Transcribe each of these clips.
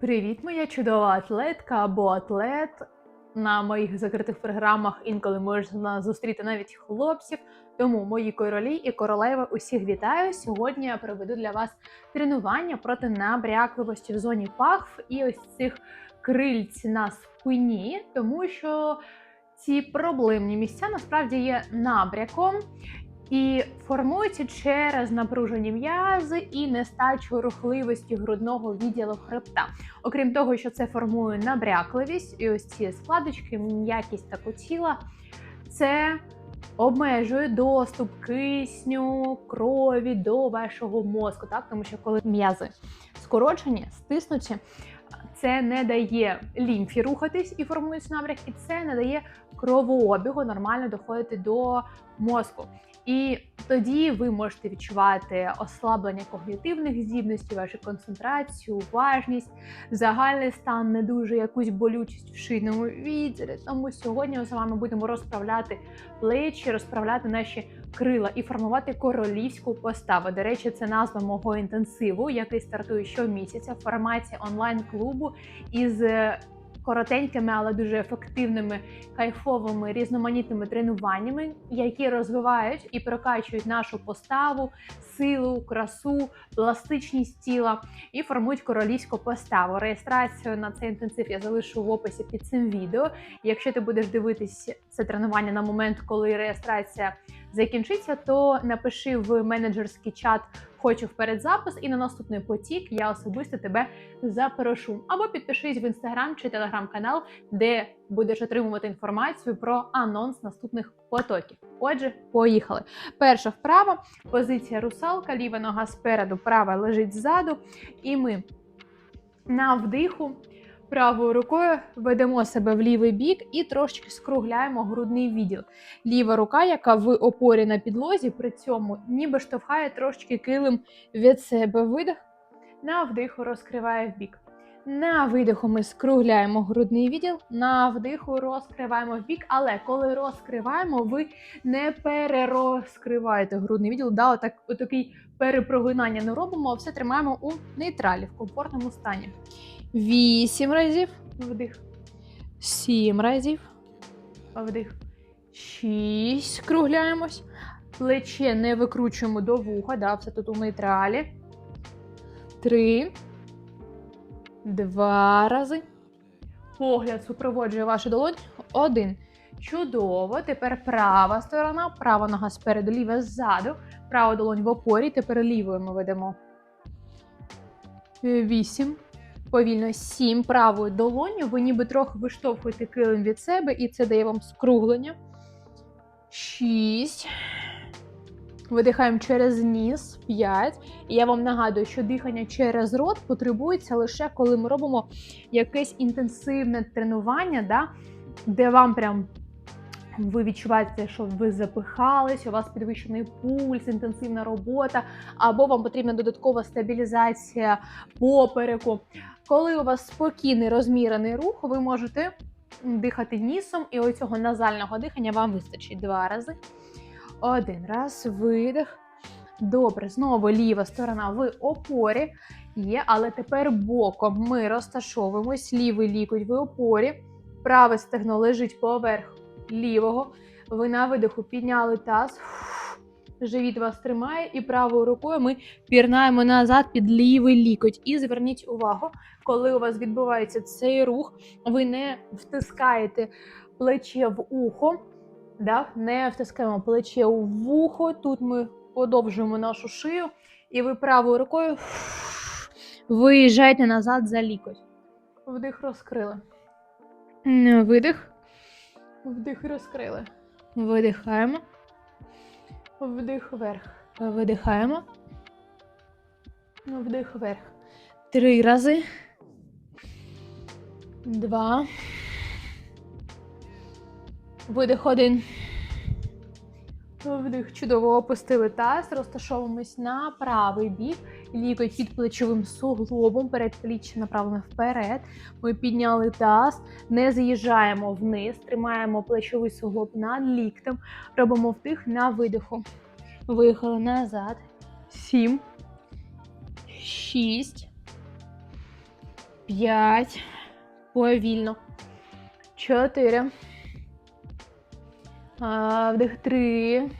Привіт, моя чудова атлетка або атлет. На моїх закритих програмах інколи можна зустріти навіть хлопців. Тому мої королі і королеви усіх вітаю. Сьогодні я проведу для вас тренування проти набрякливості в зоні пахв і ось цих крильць на спині, тому що ці проблемні місця насправді є набряком і формуються через напружені м'язи і нестачу рухливості грудного відділу хребта. Окрім того, що це формує набрякливість, і ось ці складочки, м'якість таку тіла, це обмежує доступ кисню, крові до вашого мозку, так тому що коли м'язи скорочені, стиснуті. Це не дає лімфі рухатись і формується набряк, і це не дає кровообігу нормально доходити до мозку. І тоді ви можете відчувати ослаблення когнітивних здібностей, вашу концентрацію, уважність, загальний стан, не дуже якусь болючість в шийному відділі. Тому сьогодні ми з вами будемо розправляти плечі, розправляти наші крила і формувати королівську поставу. До речі, це назва мого інтенсиву, який стартує щомісяця в форматі онлайн-клубу із коротенькими, але дуже ефективними, кайфовими різноманітними тренуваннями, які розвивають і прокачують нашу поставу, силу, красу, пластичність тіла і формують королівську поставу. Реєстрацію на цей інтенсив я залишу в описі під цим відео. Якщо ти будеш дивитись це тренування на момент, коли реєстрація закінчиться, то напиши в менеджерський чат Хочу вперед запис, і на наступний потік я особисто тебе запрошу. Або підпишись в інстаграм чи телеграм-канал, де будеш отримувати інформацію про анонс наступних потоків. Отже, поїхали. Перша вправа, позиція русалка, ліва нога спереду, права лежить ззаду. І ми на вдиху Правою рукою ведемо себе в лівий бік і трошки скругляємо грудний відділ. Ліва рука, яка в опорі на підлозі, при цьому ніби штовхає трошки килим від себе видих. На вдиху розкриває в бік. На видиху ми скругляємо грудний відділ, на вдиху розкриваємо в бік, але коли розкриваємо, ви не перерозкриваєте грудний відділ. Да, отак, отакий перепрогинання не робимо, а все тримаємо у нейтралі, в комфортному стані. Вісім разів. Вдих. Сім разів. Вдих. Шість. Скругляємось. Плече не викручуємо до вуха. Да, все тут у нейтралі. Три. Два рази. Погляд супроводжує вашу долонь. Один. Чудово. Тепер права сторона. Права нога спереду, ліва ззаду. Права долонь в опорі. Тепер лівою ми ведемо. Вісім. Повільно сім правою долоню. Ви ніби трохи виштовхуєте килим від себе, і це дає вам скруглення. Шість. Видихаємо через ніс. П'ять. І я вам нагадую, що дихання через рот потребується лише коли ми робимо якесь інтенсивне тренування, да, де вам прям. Ви відчуваєте, що ви запихались, у вас підвищений пульс, інтенсивна робота, або вам потрібна додаткова стабілізація попереку. Коли у вас спокійний розмірений рух, ви можете дихати нісом, і оцього назального дихання вам вистачить два рази. Один раз, видих. Добре, знову ліва сторона в опорі є, але тепер боком ми розташовуємось, лівий лікоть в опорі, праве стегно лежить поверх лівого. Ви на видиху підняли таз, живіт вас тримає, і правою рукою ми пірнаємо назад під лівий лікоть. І зверніть увагу, коли у вас відбувається цей рух, ви не втискаєте плече в ухо, да? не втискаємо плече у вухо. Тут ми подовжуємо нашу шию, і ви правою рукою виїжджаєте назад за лікоть. Вдих розкрили. Видих. Вдих розкрили. Видихаємо. Вдих вверх. Видихаємо. Вдих вверх. Три рази. Два. Видих один. Вдих. Чудово опустили таз. Розташовуємось на правий бік. Лікоть під плечовим суглобом. Передпліччя направлено вперед. Ми підняли таз. Не з'їжджаємо вниз. Тримаємо плечовий суглоб над ліктем. Робимо вдих на видиху. Виїхали назад. Сім. Шість. П'ять. Повільно. Чотири. Вдих. Три.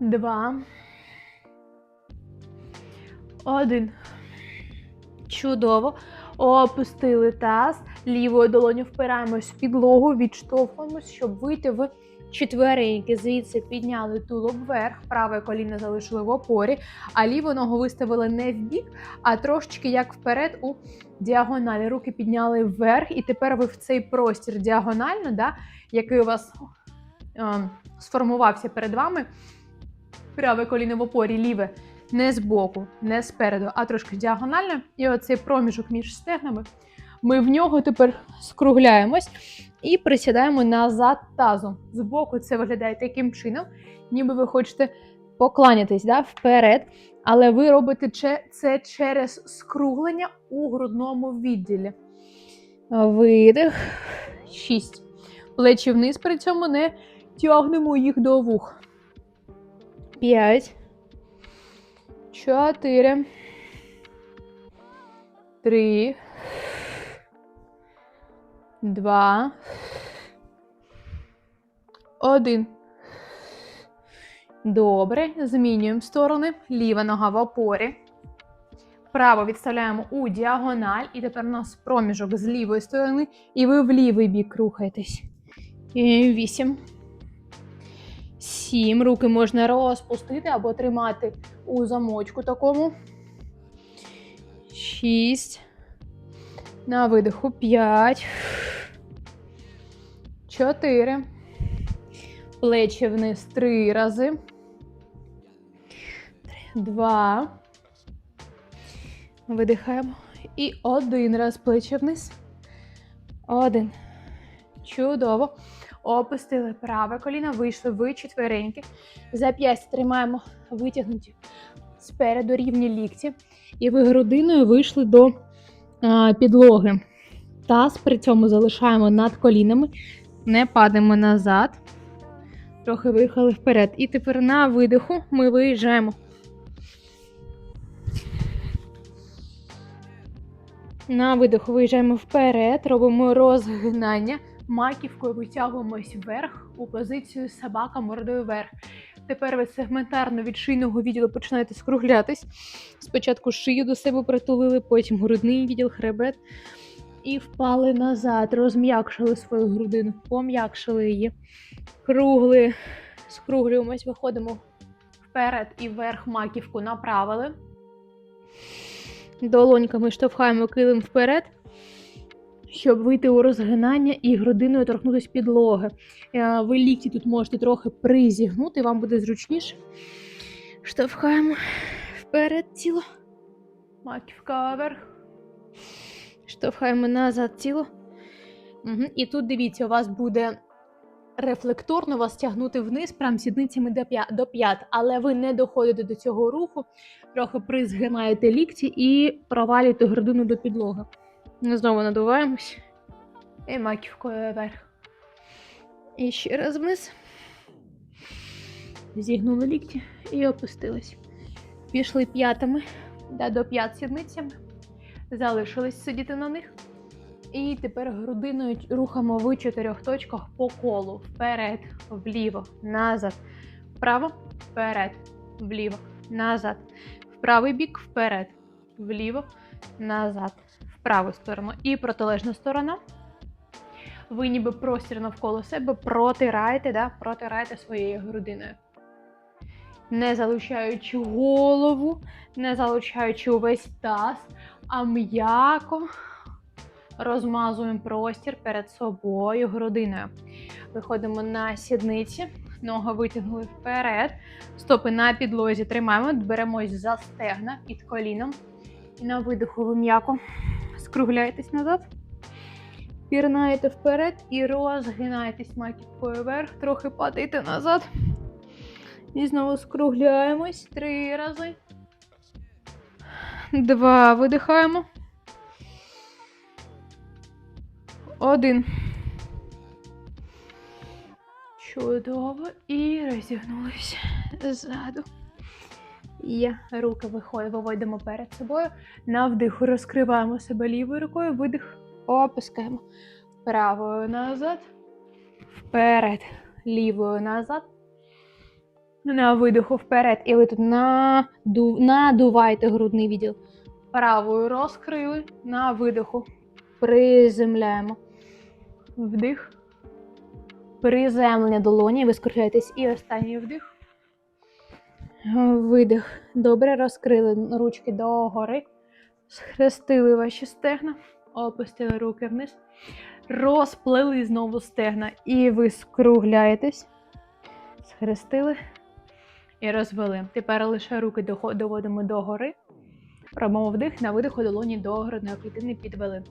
Два. Один. Чудово. Опустили таз. Лівою долоню впираємось в підлогу, відштовхуємось, щоб вийти в четвереньки. Звідси підняли тулуб вверх, праве коліно залишили в опорі, а ліву ногу виставили не в бік, а трошечки як вперед у діагоналі. Руки підняли вверх, і тепер ви в цей простір діагонально, да, який у вас е, сформувався перед вами. Праве коліно в опорі, ліве не збоку, не спереду, а трошки діагонально. І оцей проміжок між стегнами. Ми в нього тепер скругляємось і присідаємо назад тазом. Збоку це виглядає таким чином, ніби ви хочете покланятись да, вперед. Але ви робите це через скруглення у грудному відділі. Видих. Шість. Плечі вниз при цьому не тягнемо їх до вух. П'ять. Чотири. Три. Два. Один. Добре. Змінюємо сторони. Ліва нога в опорі. Право відставляємо у діагональ. І тепер у нас проміжок з лівої сторони. І ви в лівий бік рухаєтесь. Вісім. Сім. Руки можна розпустити або тримати у замочку такому. Шість. На видиху. П'ять. Чотири. Плечі вниз три рази. Два. Видихаємо. І один раз плечі вниз. Один. Чудово. Опустили праве коліно, вийшли в четвереньки. Зап'ястя тримаємо витягнуті спереду рівні лікті. І ви грудиною вийшли до а, підлоги. Таз при цьому залишаємо над колінами, не падаємо назад. Трохи виїхали вперед. І тепер на видиху ми виїжджаємо. На видиху виїжджаємо вперед, робимо розгинання. Маківкою витягуємось вверх у позицію собака мордою вверх. Тепер ви сегментарно від шийного відділу починаєте скруглятись. Спочатку шию до себе притулили, потім грудний відділ, хребет. І впали назад, розм'якшили свою грудину, пом'якшили її. Кругли, скруглюємось, виходимо вперед і вверх маківку направили. Долоньками штовхаємо килим вперед, щоб вийти у розгинання і грудиною торкнутися підлоги. Е, Ви лікті тут можете трохи призігнути, вам буде зручніше. Штовхаємо вперед тіло. Маківка вверх. Штовхаємо назад тіло. Угу. І тут дивіться, у вас буде рефлекторно вас тягнути вниз, прям сідницями до п'ят, до але ви не доходите до цього руху, трохи призгинаєте лікті і провалюєте грудину до підлоги. Знову надуваємось. І маківкою вверх. І ще раз вниз. Зігнули лікті і опустились. Пішли п'ятами да, до п'ят сідницями. Залишились сидіти на них. І тепер грудиною рухаємо в чотирьох точках по колу. Вперед, вліво, назад. Вправо, вперед, вліво, назад. В правий бік, вперед, вліво, назад. Праву сторону. І протилежна сторона. Ви ніби простір навколо себе протираєте, да? протираєте своєю грудиною. Не залучаючи голову, не залучаючи увесь таз, а м'яко розмазуємо простір перед собою грудиною. Виходимо на сідниці, ноги витягнули вперед, стопи на підлозі тримаємо, беремось за стегна під коліном. І на видиху ви м'яко скругляєтесь назад. Пірнаєте вперед і розгинаєтесь маківкою вверх, трохи падаєте назад. І знову скругляємось три рази. Два. Видихаємо. Один. Чудово. І розігнулися ззаду. І руки виводимо перед собою. На вдиху розкриваємо себе лівою рукою, видих, опускаємо. Правою назад, вперед, лівою назад. На видиху вперед. І ви тут наду... надувайте грудний відділ. Правою розкрили, на видиху. Приземляємо. Вдих. Приземлення долоні. Ви скручаєтесь. І останній вдих. Видих. Добре розкрили ручки догори. Схрестили ваші стегна. Опустили руки вниз. Розплели знову стегна. І ви скругляєтесь. Схрестили і розвели. Тепер лише руки доводимо догори. Робимо вдих на видиху долоні до грудної клітини підвели.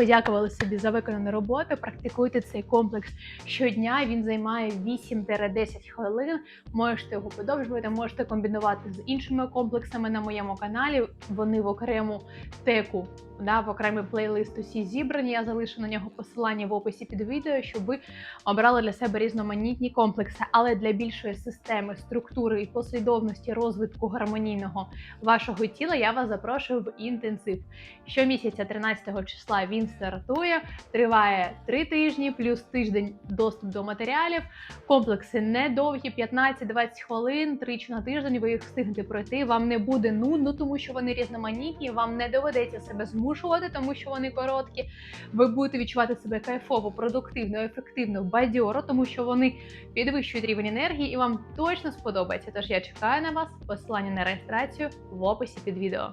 Подякували собі за виконану роботу. Практикуйте цей комплекс щодня. Він займає 8-10 хвилин. Можете його подовжувати, можете комбінувати з іншими комплексами на моєму каналі. Вони в окрему теку, да, в окремий плейлист усі зібрані. Я залишу на нього посилання в описі під відео, щоб ви обрали для себе різноманітні комплекси. Але для більшої системи, структури і послідовності розвитку гармонійного вашого тіла я вас запрошую в інтенсив. Щомісяця 13 числа він стартує, триває 3 тижні, плюс тиждень доступ до матеріалів. Комплекси недовгі, 15-20 хвилин, тричі на тиждень. Ви їх встигнете пройти. Вам не буде нудно, тому що вони різноманітні. Вам не доведеться себе змушувати, тому що вони короткі. Ви будете відчувати себе кайфово, продуктивно, ефективно, бадьоро, тому що вони підвищують рівень енергії і вам точно сподобається. Тож я чекаю на вас. Посилання на реєстрацію в описі під відео.